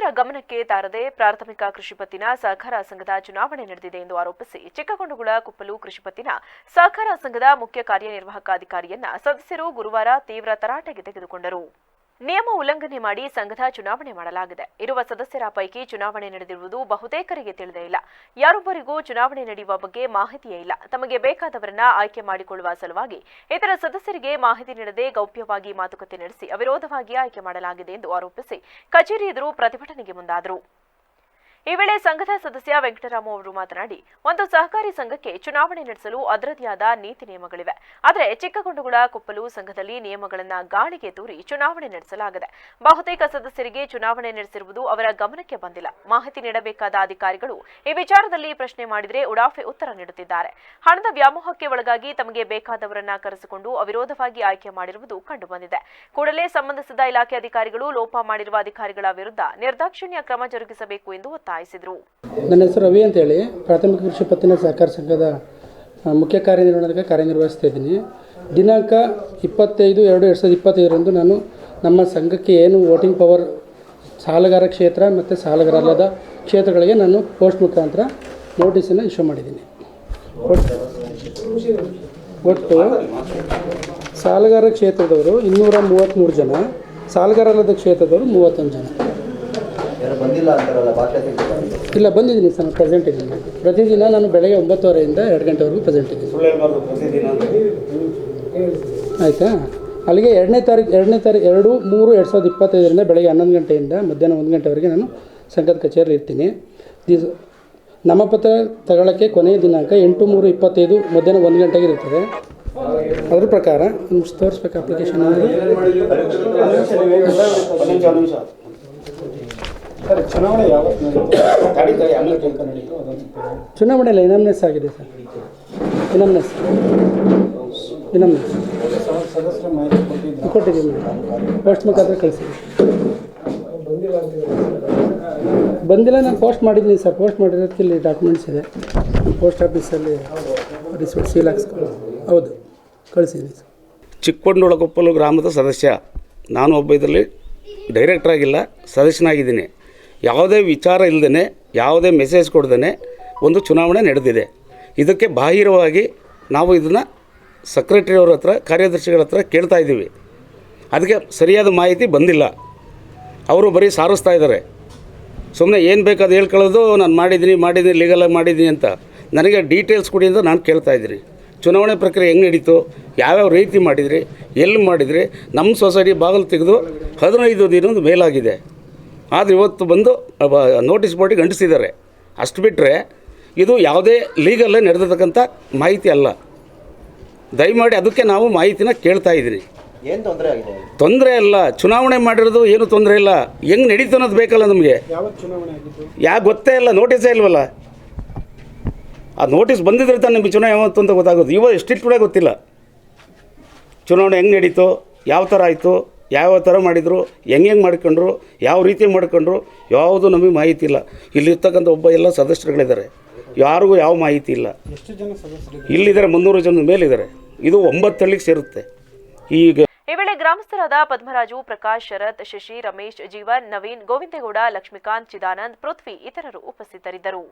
ಸದಸ್ಯರ ಗಮನಕ್ಕೆ ತಾರದೆ ಪ್ರಾಥಮಿಕ ಕೃಷಿ ಪತ್ತಿನ ಸಹಕಾರ ಸಂಘದ ಚುನಾವಣೆ ನಡೆದಿದೆ ಎಂದು ಆರೋಪಿಸಿ ಚಿಕ್ಕಗೊಂಡಗುಳ ಕುಪ್ಪಲು ಕೃಷಿ ಪತ್ತಿನ ಸಹಕಾರ ಸಂಘದ ಮುಖ್ಯ ಕಾರ್ಯನಿರ್ವಾಹಕ ಅಧಿಕಾರಿಯನ್ನ ಸದಸ್ಯರು ಗುರುವಾರ ತೀವ್ರ ತರಾಟೆಗೆ ತೆಗೆದುಕೊಂಡರು. ನಿಯಮ ಉಲ್ಲಂಘನೆ ಮಾಡಿ ಸಂಘದ ಚುನಾವಣೆ ಮಾಡಲಾಗಿದೆ. ಇರುವ ಸದಸ್ಯರ ಪೈಕಿ ಚುನಾವಣೆ ನಡೆದಿರುವುದು ಬಹುತೇಕರಿಗೆ ತಿಳಿದೇ ಇಲ್ಲ. ಯಾರೊಬ್ಬರಿಗೂ ಚುನಾವಣೆ ನಡೆಯುವ ಬಗ್ಗೆ ಮಾಹಿತಿಯೇ ಇಲ್ಲ. ತಮಗೆ ಬೇಕಾದವರನ್ನ ಆಯ್ಕೆ ಮಾಡಿಕೊಳ್ಳುವ ಸಲುವಾಗಿ ಇತರ ಸದಸ್ಯರಿಗೆ ಮಾಹಿತಿ ನೀಡದೆ ಗೌಪ್ಯವಾಗಿ ಮಾತುಕತೆ ನಡೆಸಿ ಅವಿರೋಧವಾಗಿ ಆಯ್ಕೆ ಮಾಡಲಾಗಿದೆ ಎಂದು ಆರೋಪಿಸಿ ಕಚೇರಿ ಎದುರು ಪ್ರತಿಭಟನೆಗೆ ಮುಂದಾದರು. ಈ ವೇಳೆ ಸಂಘದ ಸದಸ್ಯ ವೆಂಕಟರಾಮ ಅವರು ಮಾತನಾಡಿ, ಒಂದು ಸಹಕಾರಿ ಸಂಘಕ್ಕೆ ಚುನಾವಣೆ ನಡೆಸಲು ಅದರದಿಯಾದ ನೀತಿ ನಿಯಮಗಳಿವೆ. ಆದರೆ ಚಿಕ್ಕಗುಂಡುಗುಳ ಕೊಪ್ಪಲು ಸಂಘದಲ್ಲಿ ನಿಯಮಗಳನ್ನು ಗಾಳಿಗೆ ತೂರಿ ಚುನಾವಣೆ ನಡೆಸಲಾಗಿದೆ. ಬಹುತೇಕ ಸದಸ್ಯರಿಗೆ ಚುನಾವಣೆ ನಡೆಸಿರುವುದು ಅವರ ಗಮನಕ್ಕೆ ಬಂದಿಲ್ಲ. ಮಾಹಿತಿ ನೀಡಬೇಕಾದ ಅಧಿಕಾರಿಗಳು ಈ ವಿಚಾರದಲ್ಲಿ ಪ್ರಶ್ನೆ ಮಾಡಿದರೆ ಉಡಾಫೆ ಉತ್ತರ ನೀಡುತ್ತಿದ್ದಾರೆ. ಹಣದ ವ್ಯಾಮೋಹಕ್ಕೆ ಒಳಗಾಗಿ ತಮಗೆ ಬೇಕಾದವರನ್ನ ಕರೆಸಿಕೊಂಡು ಅವಿರೋಧವಾಗಿ ಆಯ್ಕೆ ಮಾಡಿರುವುದು ಕಂಡುಬಂದಿದೆ. ಕೂಡಲೇ ಸಂಬಂಧಿಸಿದ ಇಲಾಖೆ ಅಧಿಕಾರಿಗಳು ಲೋಪ ಮಾಡಿರುವ ಅಧಿಕಾರಿಗಳ ವಿರುದ್ಧ ನಿರ್ದಾಕ್ಷಿಣ್ಯ ಕ್ರಮ ಜರುಗಿಸಬೇಕು ಎಂದು ಒತ್ತಾಯಿಸಿದರು. ನನ್ನ ಹೆಸರು ರವಿ ಅಂತೇಳಿ. ಪ್ರಾಥಮಿಕ ಕೃಷಿ ಪತ್ತಿನ ಸಹಕಾರ ಸಂಘದ ಮುಖ್ಯ ಕಾರ್ಯನಿರ್ವಹಣಾಧಿಕಾರಿ ಕಾರ್ಯನಿರ್ವಹಿಸ್ತಾ ಇದ್ದೀನಿ. ದಿನಾಂಕ ಇಪ್ಪತ್ತೈದು ಎರಡು ಎರಡು ಸಾವಿರದ ಇಪ್ಪತ್ತೈದರಂದು ನಾನು ನಮ್ಮ ಸಂಘಕ್ಕೆ ಏನು ವೋಟಿಂಗ್ ಪವರ್, ಸಾಲಗಾರ ಕ್ಷೇತ್ರ ಮತ್ತು ಸಾಲಗಾರಲ್ಲದ ಕ್ಷೇತ್ರಗಳಿಗೆ ನಾನು ಪೋಸ್ಟ್ ಮುಖಾಂತರ ನೋಟಿಸನ್ನು ಇಶ್ಯೂ ಮಾಡಿದ್ದೀನಿ. ಒಟ್ಟು ಸಾಲಗಾರ ಕ್ಷೇತ್ರದವರು ಇನ್ನೂರ ಮೂವತ್ತ್ಮೂರು ಜನ ಸಾಲಗಾರಲ್ಲದ ಕ್ಷೇತ್ರದವರು ಮೂವತ್ತೊಂದು ಜನ. ಬಂದಿಲ್ಲ ಅಂತಾರಲ್ಲ ದಾಖಲೆ ಇಲ್ಲ ಬಂದಿದ್ದೀನಿ ಸರ್ ಪ್ರೆಸೆಂಟ್ ಇದ್ದೀನಿ ಪ್ರತಿದಿನ ನಾನು ಬೆಳಗ್ಗೆ ಒಂಬತ್ತುವರೆಯಿಂದ ಎರಡು ಗಂಟೆವರೆಗೂ ಪ್ರೆಸೆಂಟ್ ಇದ್ದೀನಿ ಆಯಿತಾ ಅಲ್ಲಿಗೆ ಎರಡನೇ ತಾರೀಕು ಎರಡನೇ ತಾರೀಕು ಎರಡು ಮೂರು ಎರಡು ಸಾವಿರದ ಇಪ್ಪತ್ತೈದರಿಂದ ಬೆಳಗ್ಗೆ ಹನ್ನೊಂದು ಗಂಟೆಯಿಂದ ಮಧ್ಯಾಹ್ನ ಒಂದು ಗಂಟೆವರೆಗೆ ನಾನು ಸಂಘದ ಕಚೇರಿ ಇರ್ತೀನಿ ದಿಸ್ ನಾಮಪತ್ರ ತಗೊಳ್ಳೋಕ್ಕೆ ಕೊನೆಯ ದಿನಾಂಕ ಎಂಟು ಮೂರು ಇಪ್ಪತ್ತೈದು ಮಧ್ಯಾಹ್ನ ಒಂದು ಗಂಟೆಗೆ ಇರ್ತದೆ ಅದ್ರ ಪ್ರಕಾರ ನಿಮ್ಗೆ ತೋರಿಸ್ಬೇಕು ಅಪ್ಲಿಕೇಶನ್ ಚುನಾವಣೆ ಯಾವತ್ತು ಚುನಾವಣೆ. ಇಲ್ಲ ಇನಾಮ್ನೆಸ್ ಆಗಿದೆ ಸರ್. ಇನಮ್ನೆಸ್ ಇನಮ್ನೆಸ್ ಸದಸ್ಯರ ಮಾಹಿತಿ ಕೊಟ್ಟಿದ್ದು ಕೊಟ್ಟಿದ್ದೀವಿ. ಪೋಸ್ಟ್ ಮುಖಾಂತರ ಕಳಿಸಿ ಬಂದಿಲ್ಲ ನಾನು ಪೋಸ್ಟ್ ಮಾಡಿದ್ದೀನಿ ಸರ್. ಪೋಸ್ಟ್ ಮಾಡಿರೋದಕ್ಕೆ ಇಲ್ಲಿ ಡಾಕ್ಯುಮೆಂಟ್ಸ್ ಇದೆ. ಪೋಸ್ಟ್ ಆಫೀಸಲ್ಲಿ ರಿಸಿಪ್ಟ್ ಸೀಲ್ ಹಾಕ್ಸ್ಕೊಂಡು ಹೌದು ಕಳಿಸಿದ್ದೀನಿ ಸರ್. ಚಿಕ್ಕೊಂಡೊಳಗೊಪ್ಪಲು ಗ್ರಾಮದ ಸದಸ್ಯ. ನಾನು ಒಬ್ಬ ಇದರಲ್ಲಿ ಡೈರೆಕ್ಟರ್ ಆಗಿಲ್ಲ ಸದಸ್ಯನಾಗಿದ್ದೀನಿ. ಯಾವುದೇ ವಿಚಾರ ಇಲ್ಲದೇ ಯಾವುದೇ ಮೆಸೇಜ್ ಕೊಡ್ದೇ ಒಂದು ಚುನಾವಣೆ ನಡೆದಿದೆ. ಇದಕ್ಕೆ ಬಾಹಿರವಾಗಿ ನಾವು ಇದನ್ನು ಸೆಕ್ರೆಟರಿಯವ್ರ ಹತ್ರ, ಕಾರ್ಯದರ್ಶಿಗಳ ಹತ್ರ ಕೇಳ್ತಾ ಇದ್ದೀವಿ. ಅದಕ್ಕೆ ಸರಿಯಾದ ಮಾಹಿತಿ ಬಂದಿಲ್ಲ. ಅವರು ಬರೀ ಸಾರಿಸ್ತಾ ಇದ್ದಾರೆ. ಸುಮ್ಮನೆ ಏನು ಬೇಕಾದ ಹೇಳ್ಕೊಳ್ಳೋದು, ನಾನು ಮಾಡಿದ್ದೀನಿ ಮಾಡಿದ್ದೀನಿ ಲೀಗಲಾಗಿ ಮಾಡಿದ್ದೀನಿ ಅಂತ. ನನಗೆ ಡೀಟೇಲ್ಸ್ ಕೊಡಿ ಅಂತ ನಾನು ಕೇಳ್ತಾ ಇದ್ದೀನಿ. ಚುನಾವಣೆ ಪ್ರಕ್ರಿಯೆ ಹೆಂಗೆ ನಡೀತು, ಯಾವ್ಯಾವ ರೀತಿ ಮಾಡಿದ್ರಿ, ಎಲ್ಲಿ ಮಾಡಿದ್ರಿ ನಮ್ಮ ಸೊಸೈಟಿ ಬಾಗಿಲು ತೆಗೆದು ಹದಿನೈದು ಒಂದು ಮೇಲಾಗಿದೆ. ಆದರೆ ಇವತ್ತು ಬಂದು ನೋಟಿಸ್ ಬೋರ್ಡಿಗೆ ಅಂಟಿಸಿದ್ದಾರೆ ಅಷ್ಟು ಬಿಟ್ಟರೆ ಇದು ಯಾವುದೇ ಲೀಗಲ್ಲೇ ನಡೆದಿರ್ತಕ್ಕಂಥ ಮಾಹಿತಿ ಅಲ್ಲ. ದಯಮಾಡಿ ಅದಕ್ಕೆ ನಾವು ಮಾಹಿತಿನ ಕೇಳ್ತಾ ಇದ್ದೀನಿ ಏನು ತೊಂದರೆ ಆಗಿದೆ? ತೊಂದರೆ ಅಲ್ಲ. ಚುನಾವಣೆ ಮಾಡಿರೋದು ಏನು ತೊಂದರೆ ಇಲ್ಲ. ಹೆಂಗೆ ನಡೀತು ಅನ್ನೋದು ಬೇಕಲ್ಲ ನಮಗೆ. ಯಾವ ಚುನಾವಣೆ ಆಗಿದ್ದು? ಯಾಕೆ ಗೊತ್ತೇ ಇಲ್ಲ. ನೋಟಿಸೇ ಇಲ್ವಲ್ಲ. ಆ ನೋಟಿಸ್ ಬಂದಿದ್ರೆ ತಾನೇ ನಿಮಗೆ ಚುನಾವಣೆ ಯಾವತ್ತು ಅಂತ ಗೊತ್ತಾಗೋದು. ಇವಾಗ ಎಷ್ಟಿಟ್ಟು ಕೂಡ ಗೊತ್ತಿಲ್ಲ. ಚುನಾವಣೆ ಹೆಂಗೆ ನಡೀತು? ಯಾವ ಥರ ಆಯಿತು? ಯಾವ ಥರ ಮಾಡಿದರು ಹೆಂಗೆ ಹೆಂಗೆ ಮಾಡ್ಕೊಂಡ್ರು ಯಾವ ರೀತಿ ಮಾಡ್ಕೊಂಡ್ರು ಯಾವುದು ನಮಗೆ ಮಾಹಿತಿ ಇಲ್ಲ. ಇಲ್ಲಿರ್ತಕ್ಕಂಥ ಒಬ್ಬ ಎಲ್ಲ ಸದಸ್ಯರುಗಳಿದ್ದಾರೆ. ಯಾರಿಗೂ ಯಾವ ಮಾಹಿತಿ ಇಲ್ಲ. ಎಷ್ಟು ಜನ ಸದಸ್ಯರು ಇಲ್ಲಿದ್ದಾರೆ ಮುನ್ನೂರು ಜನದ ಮೇಲಿದ್ದಾರೆ. ಇದು ಒಂಬತ್ತು ಹಳ್ಳಿಗೆ ಸೇರುತ್ತೆ. ಈಗ ಈ ವೇಳೆ ಗ್ರಾಮಸ್ಥರಾದ ಪದ್ಮರಾಜು ಪ್ರಕಾಶ್ ಶರತ್ ಶಶಿ ರಮೇಶ್ ಜೀವನ್ ನವೀನ್ ಗೋವಿಂದೇಗೌಡ ಲಕ್ಷ್ಮೀಕಾಂತ್ ಚಿದಾನಂದ್ ಪೃಥ್ವಿ ಇತರರು ಉಪಸ್ಥಿತರಿದ್ದರು.